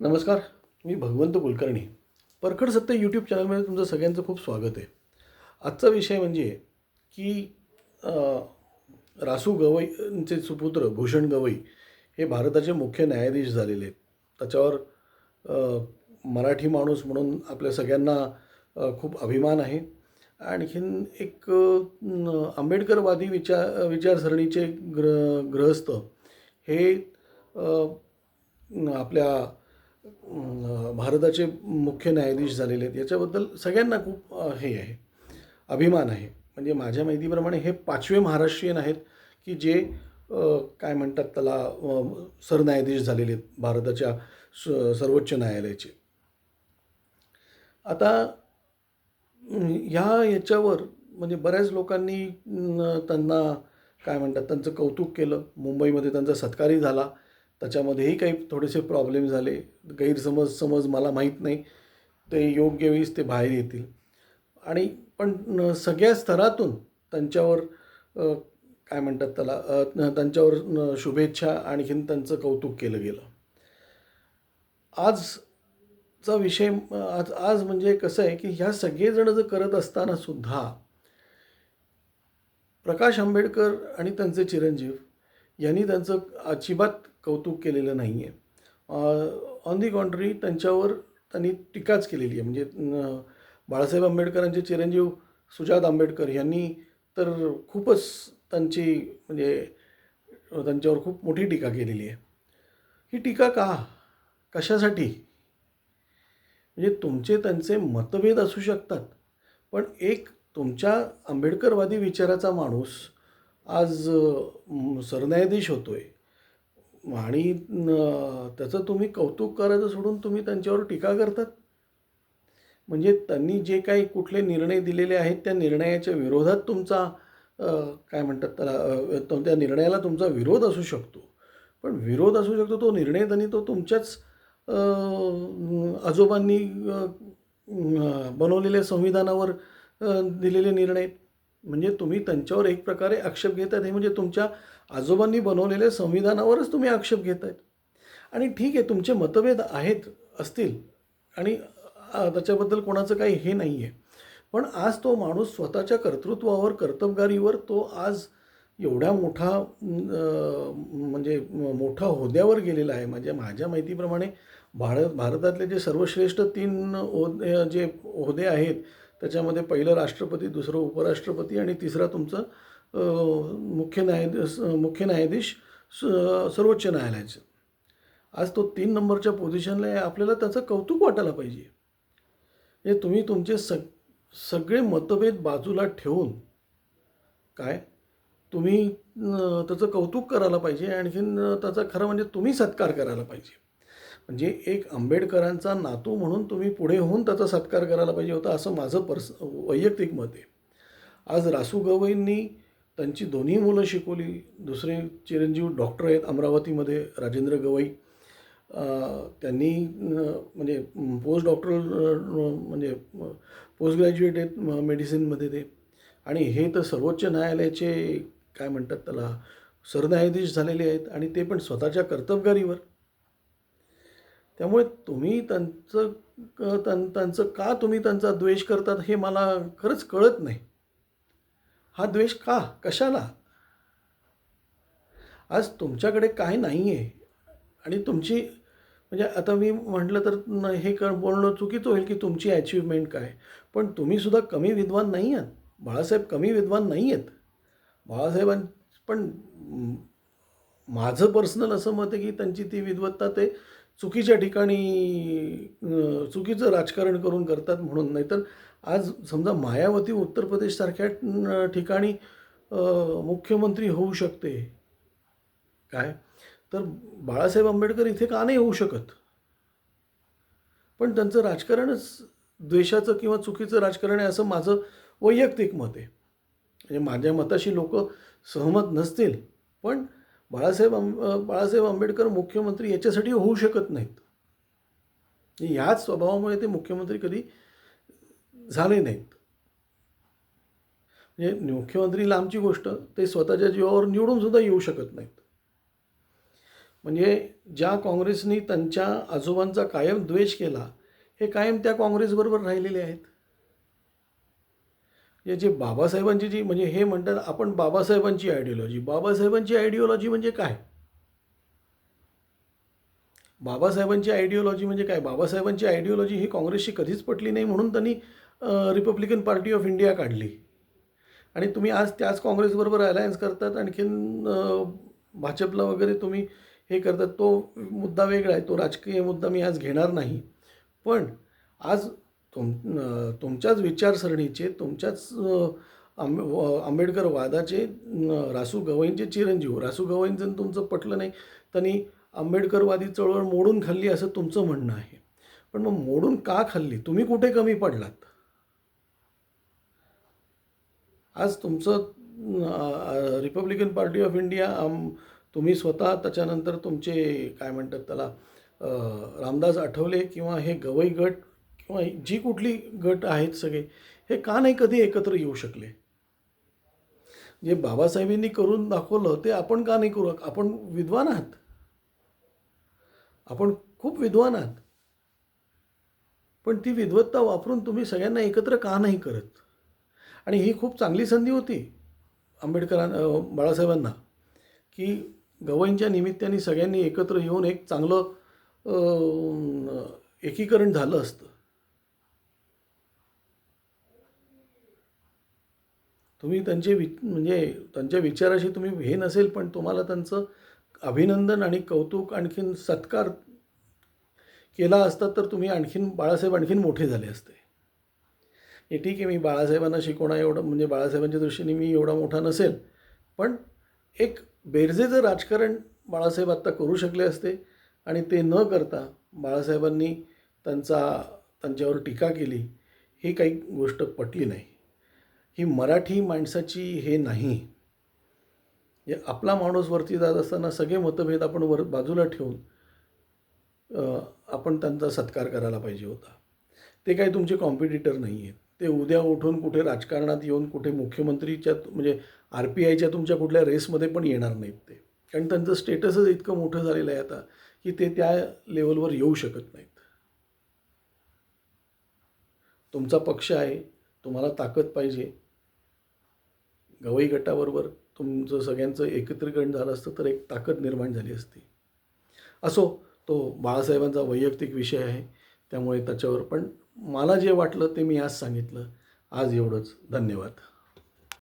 नमस्कार मी भगवंत कुलकर्णी. परखड सत्य यूट्यूब चॅनलमध्ये तुमचं सगळ्यांचं खूप स्वागत आहे. आजचा विषय म्हणजे की रासू गवईंचे सुपुत्र भूषण गवई हे भारताचे मुख्य न्यायाधीश झालेले आहेत. त्याच्यावर मराठी माणूस म्हणून आपल्या सगळ्यांना खूप अभिमान आहे. आणखीन एक आंबेडकरवादी विचार विचारसरणीचे ग्र ग्रहस्थ हे आपल्या भारताचे मुख्य न्यायाधीश झालेले आहेत. याच्याबद्दल सगळ्यांना खूप हे आहे. अभिमान आहे. म्हणजे माझ्या माहितीप्रमाणे हे पाचवे महाराष्ट्रीयन आहेत की जे काय म्हणतात त्याला सरन्यायाधीश झालेले आहेत भारताच्या सर्वोच्च न्यायालयाचे. आता ह्या याच्यावर म्हणजे बऱ्याच लोकांनी त्यांना काय म्हणतात त्यांचं कौतुक केलं. मुंबईमध्ये त्यांचा सत्कारही झाला. त्याच्यामध्येही काही थोडेसे प्रॉब्लेम झाले. गैरसमज समज मला माहीत नाही. ते योग्य वेळीच ते बाहेर येतील. आणि पण सगळ्या स्तरातून त्यांच्यावर काय म्हणतात त्याला त्यांच्यावर शुभेच्छा आणखीन त्यांचं कौतुक केलं गेलं. आजचा विषय आज आज म्हणजे कसं आहे की ह्या सगळेजण जर करत असताना सुद्धा प्रकाश आंबेडकर आणि त्यांचे चिरंजीव यांनी त्यांचं अजिबात कौतुक केलेलं नाही आहे ऑन दी कॉन्ट्री त्यांच्यावर त्यांनी टीकाच केलेली आहे. म्हणजे बाळासाहेब आंबेडकरांचे चिरंजीव सुजात आंबेडकर यांनी तर खूपच त्यांची म्हणजे त्यांच्यावर खूप मोठी टीका केलेली आहे. ही टीका का? कशासाठी? म्हणजे तुमचे त्यांचे मतभेद असू शकतात पण एक तुमच्या आंबेडकरवादी विचाराचा माणूस आज सरन्यायाधीश होतो आहे आणि त्याचं तुम्ही कौतुक करायचं सोडून तुम्ही त्यांच्यावर टीका करतात म्हणजे त्यांनी जे काही कुठले निर्णय दिलेले आहेत त्या निर्णयाच्या विरोधात तुमचा काय म्हणतात त्याला त्या निर्णयाला तुमचा विरोध असू शकतो पण विरोध असू शकतो तो निर्णय त्यांनी तो तुमच्याच आजोबांनी बनवलेल्या संविधानावर दिलेले निर्णय आहेत. म्हणजे तुम्ही त्यांच्यावर एक प्रकारे आक्षेप घेत आहेत हे म्हणजे तुमच्या आजोबांनी बनवलेल्या संविधानावरच तुम्ही आक्षेप घेत आहेत आणि ठीक आहे तुमचे मतभेद आहेत असतील. आणि त्याच्याबद्दल कोणाचं काही हे नाही आहे पण आज तो माणूस स्वतःच्या कर्तृत्वावर कर्तबगारीवर तो आज एवढ्या मोठा म्हणजे मोठा होद्यावर गेलेला आहे. म्हणजे माझ्या माहितीप्रमाणे भारत भारतातले जे सर्वश्रेष्ठ तीन होदे जे होदे आहेत त्याच्यामध्ये पहिलं राष्ट्रपती दुसरं उपराष्ट्रपती आणि तिसरा तुमचं मुख्य न्यायाधीश मुख्य न्यायाधीश स- सर्वोच्च न्यायालयाचं. आज तो तीन नंबरच्या पोझिशनला आहे. आपल्याला त्याचं कौतुक वाटायला पाहिजे. हे तुम्ही तुमचे सग सगळे मतभेद बाजूला ठेवून काय? तुम्ही त्याचं कौतुक करायला पाहिजे. आणखीन त्याचा खरं म्हणजे तुम्ही सत्कार करायला पाहिजे. म्हणजे एक आंबेडकरांचा नातू म्हणून तुम्ही पुढे होऊन त्याचा सत्कार करायला पाहिजे होता असं माझं पर्स वैयक्तिक मत आहे. आज रासू गवईंनी त्यांची दोन्ही मुलं शिकवली. दुसरे चिरंजीव डॉक्टर आहेत अमरावतीमध्ये राजेंद्र गवई. त्यांनी म्हणजे पोस्ट डॉक्टर म्हणजे पोस्ट ग्रॅज्युएट आहेत म- मेडिसिनमध्ये ते. आणि हे तर सर्वोच्च न्यायालयाचे काय म्हणतात त्याला सरन्यायाधीश झालेले आहेत आणि ते पण स्वतःच्या कर्तबगारीवर. त्यामुळे तुम्ही त्यांचं क- त्यां त्यांचं का तुम्ही त्यांचा द्वेष करतात हे मला खरंच कळत नाही. हा द्वेष का? कशाला? आज तुमच्याकडे काय नाही आहे आणि तुमची म्हणजे आता मी म्हटलं तर हे कर बोलणं चुकीचं होईल की तुमची अचिव्हमेंट काय? पण तुम्हीसुद्धा कमी विद्वान नाही आहात. बाळासाहेब कमी विद्वान नाही आहेत. बाळासाहेबां पण माझं पर्सनल असं मत आहे की त्यांची ती विद्वत्ता ते चुकीच्या ठिकाणी चुकीचं राजकारण करून करतात म्हणून. नाहीतर आज समजा मायावती उत्तर प्रदेशसारख्या ठिकाणी मुख्यमंत्री होऊ शकते. काय? तर बाळासाहेब आंबेडकर इथे का नाही होऊ शकत? पण त्यांचं राजकारणच द्वेषाचं किंवा चुकीचं राजकारण आहे असं माझं वैयक्तिक मत आहे. म्हणजे माझ्या मताशी लोक सहमत नसतील पण बाळासाहेब आंब बाळासाहेब आंबेडकर मुख्यमंत्री याच्यासाठी होऊ शकत नाहीत. याच स्वभावामुळे ते मुख्यमंत्री कधी झाले नाहीत. म्हणजे मुख्यमंत्री लांबची गोष्ट ते स्वतःच्या जीवावर निवडून सुद्धा येऊ शकत नाहीत. म्हणजे ज्या काँग्रेसनी त्यांच्या आजोबांचा कायम द्वेष केला हे कायम त्या काँग्रेसबरोबर राहिलेले आहेत. हे जे बाबासाहेबांची जी म्हणजे हे म्हणतात आपण बाबासाहेबांची आयडिओलॉजी बाबासाहेबांची आयडिओलॉजी म्हणजे काय? बाबासाहेबांची आयडिओलॉजी म्हणजे काय? बाबासाहेबांची आयडिओलॉजी ही काँग्रेसशी कधीच पटली नाही म्हणून त्यांनी रिपब्लिकन पार्टी ऑफ इंडिया काढली. आणि तुम्ही आज त्याच काँग्रेसबरोबर अलायन्स करतात आणखीन भाजपला वगैरे तुम्ही हे करतात. तो मुद्दा वेगळा आहे. तो राजकीय मुद्दा मी आज घेणार नाही. पण आज तुम तुमच्याच विचारसरणीचे तुमच्याच आंबे आंबेडकर वादाचे रासू गवईंचे चिरंजीव. रासू गवईंचं तुमचं पटलं नाही त्यांनी आंबेडकरवादी चळवळ मोडून खाल्ली असं तुमचं म्हणणं आहे. पण मग मोडून का खाल्ली? तुम्ही कुठे कमी पडलात? आज तुमचं रिपब्लिकन पार्टी ऑफ इंडिया तुम्ही स्वतः त्याच्यानंतर तुमचे काय म्हणतात त्याला रामदास आठवले किंवा हे गवई गट किंवा जी कुठली गट आहेत सगळे हे का नाही कधी एकत्र येऊ शकले? जे बाबासाहेबांनी करून दाखवलं ते आपण का नाही करू आपण विद्वान आहात. आपण खूप विद्वान आहात. पण ती विद्वत्ता वापरून तुम्ही सगळ्यांना एकत्र का नाही करत? आणि ही खूप चांगली संधी होती आंबेडकरां बाळासाहेबांना की गवईंच्या निमित्ताने सगळ्यांनी एकत्र येऊन एक चांगलं एकीकरण झालं असतं. तुम्ही त्यांचे वि म्हणजे त्यांच्या विचाराशी तुम्ही हे नसेल पण तुम्हाला त्यांचं अभिनंदन आणि कौतुक आणखीन सत्कार केला असता तर तुम्ही आणखीन बाळासाहेब आणखीन मोठे झाले असते. हे ठीक आहे मी बाळासाहेबांना शिकवणं एवढं म्हणजे बाळासाहेबांच्या दृष्टीने मी एवढा मोठा नसेल पण एक बेरजेचं राजकारण बाळासाहेब आत्ता करू शकले असते आणि ते न करता बाळासाहेबांनी त्यांचा त्यांच्यावर टीका केली ही काही गोष्ट पटली नाही. ही मराठी माणसाची हे नाही. हे आपला माणूस वरती जात असताना सगळे मतभेद आपण वर बाजूला ठेवून आपण त्यांचा सत्कार करायला पाहिजे होता. ते काही तुमचे कॉम्पिटिटर नाही आहेत. ते उद्या उठून कुठे राजकारणात येऊन कुठे मुख्यमंत्रीच्या म्हणजे आर पी आयच्या तुमच्या कुठल्या रेसमध्ये पण येणार नाहीत ते. कारण त्यांचं स्टेटसच इतकं मोठं झालेलं आहे आता की ते त्या लेवलवर येऊ शकत नाहीत. तुमचा पक्ष आहे तुम्हाला ताकद पाहिजे. गवई गटाबरोबर तुमचं सगळ्यांचं एकत्रीकरण झालं असतं तर एक ताकद निर्माण झाली असती. असो तो बाळासाहेबांचा वैयक्तिक विषय आहे त्यामुळे त्याच्यावर पण मला जे वाटलं ते मी आज सांगितलं. आज एवढंच. धन्यवाद.